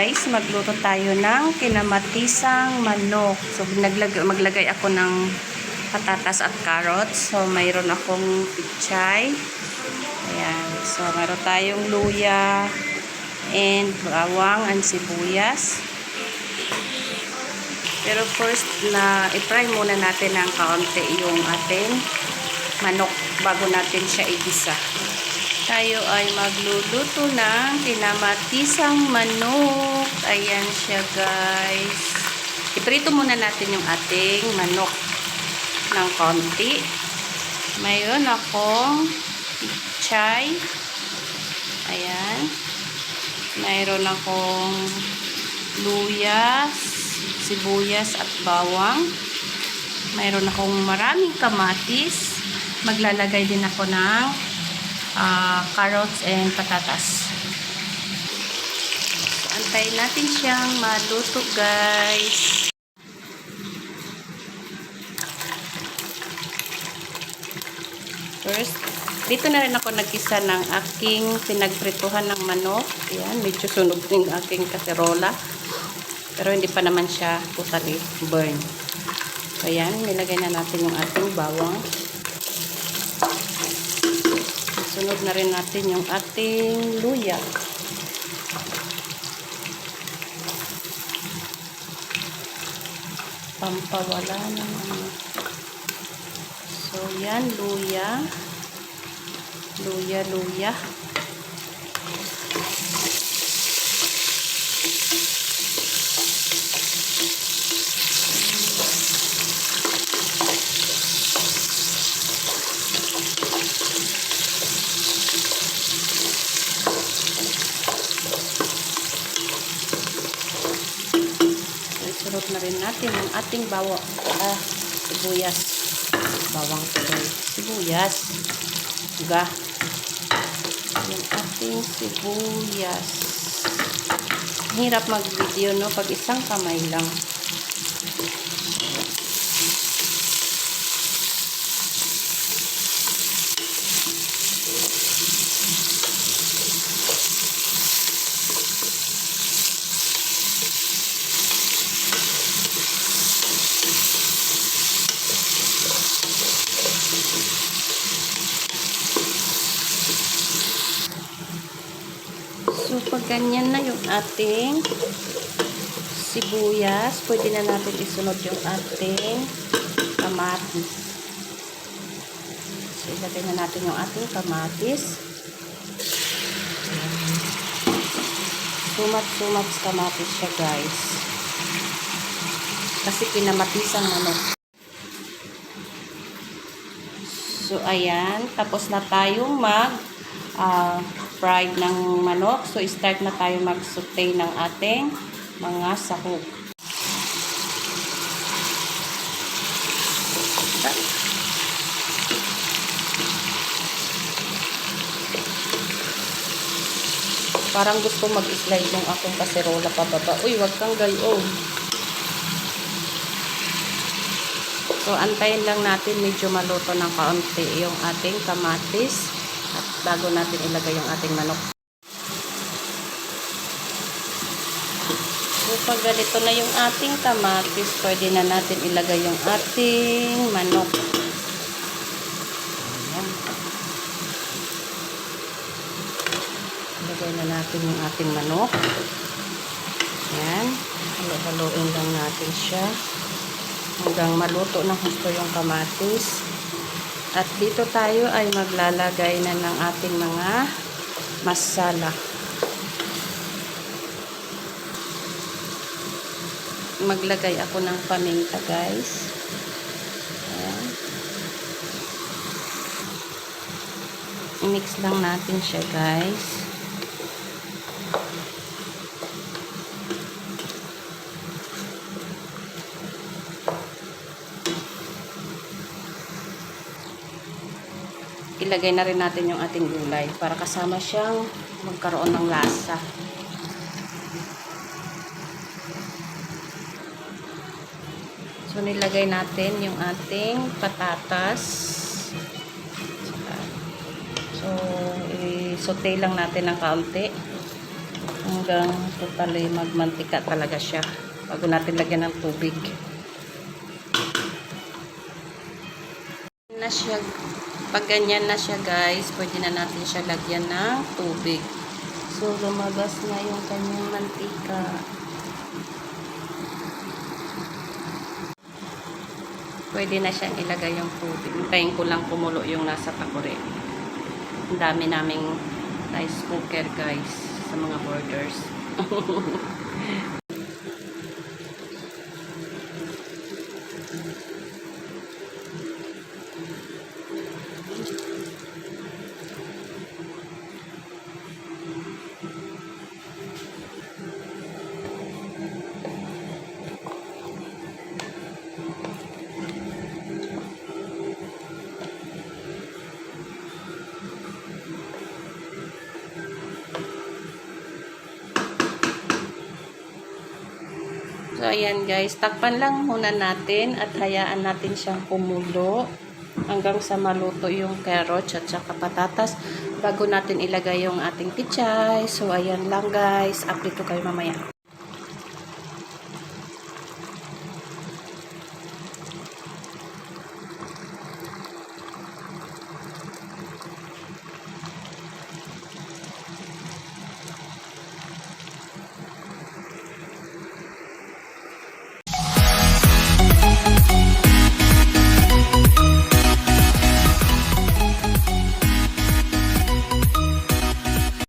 guys, magluto tayo ng kinamatisang manok. So naglag maglagay ako ng patatas at carrots. So mayroon akong pichay. Ayan. So mayroon tayong luya and bawang and sibuyas. Pero first na i-fry muna natin ng kaunti yung ating manok bago natin siya igisa tayo ay magluluto ng kinamatisang manok. Ayan siya guys. Iprito muna natin yung ating manok ng konti. Mayroon akong pichay. Ayan. Mayroon akong luyas, sibuyas at bawang. Mayroon akong maraming kamatis. Maglalagay din ako ng uh, carrots and patatas. So, antayin natin siyang maluto guys. First, dito na rin ako nagkisa ng aking pinagprituhan ng manok. Ayan, medyo sunog yung aking kaserola. Pero hindi pa naman siya totally burn. So, ayan, nilagay na natin yung ating bawang. Sunod na rin natin yung ating luya. Pampawala ng ano. So, yan, luya. Luya, luya. Isurot na rin natin yung ating bawa, ah, sibuyas. Bawang tuloy. Sibuyas. Ga. Yung ating sibuyas. Hirap mag-video, no? Pag isang kamay lang. So, pag ganyan na yung ating sibuyas, pwede na natin isunod yung ating kamatis. So, ilagay na natin yung ating kamatis. Sumat-sumat kamatis siya, guys. Kasi kinamatisang manok. So, ayan. Tapos na tayong mag uh, fried ng manok. So, start na tayo mag-saute ng ating mga sahog. Parang gusto mag-slide yung akong kaserola pababa. Uy, wag kang gayon. So, antayin lang natin medyo maluto ng kaunti yung ating kamatis at bago natin ilagay yung ating manok. So, pag ganito na yung ating kamatis, pwede na natin ilagay yung ating manok. Ayan. Ilagay na natin yung ating manok. Ayan. Halo-haloin lang natin siya hanggang maluto ng gusto yung kamatis. At dito tayo ay maglalagay na ng ating mga masala. Maglagay ako ng paminta guys. Ayan. I-mix lang natin siya guys. Ilagay na rin natin yung ating gulay para kasama siyang magkaroon ng lasa. So, nilagay natin yung ating patatas. So, i-saute lang natin ng kaunti. hanggang totally magmantika talaga siya bago natin lagyan ng tubig siya pag ganyan na siya guys pwede na natin siya lagyan ng tubig. So lumabas na yung kanyang mantika. Pwede na siyang ilagay yung tubig. Hintayin ko lang kumulo yung nasa pakure ang dami naming rice cooker guys sa mga borders So, ayan guys. Takpan lang muna natin at hayaan natin siyang kumulo hanggang sa maluto yung carrots at saka patatas bago natin ilagay yung ating pichay. So, ayan lang guys. Update ko kayo mamaya.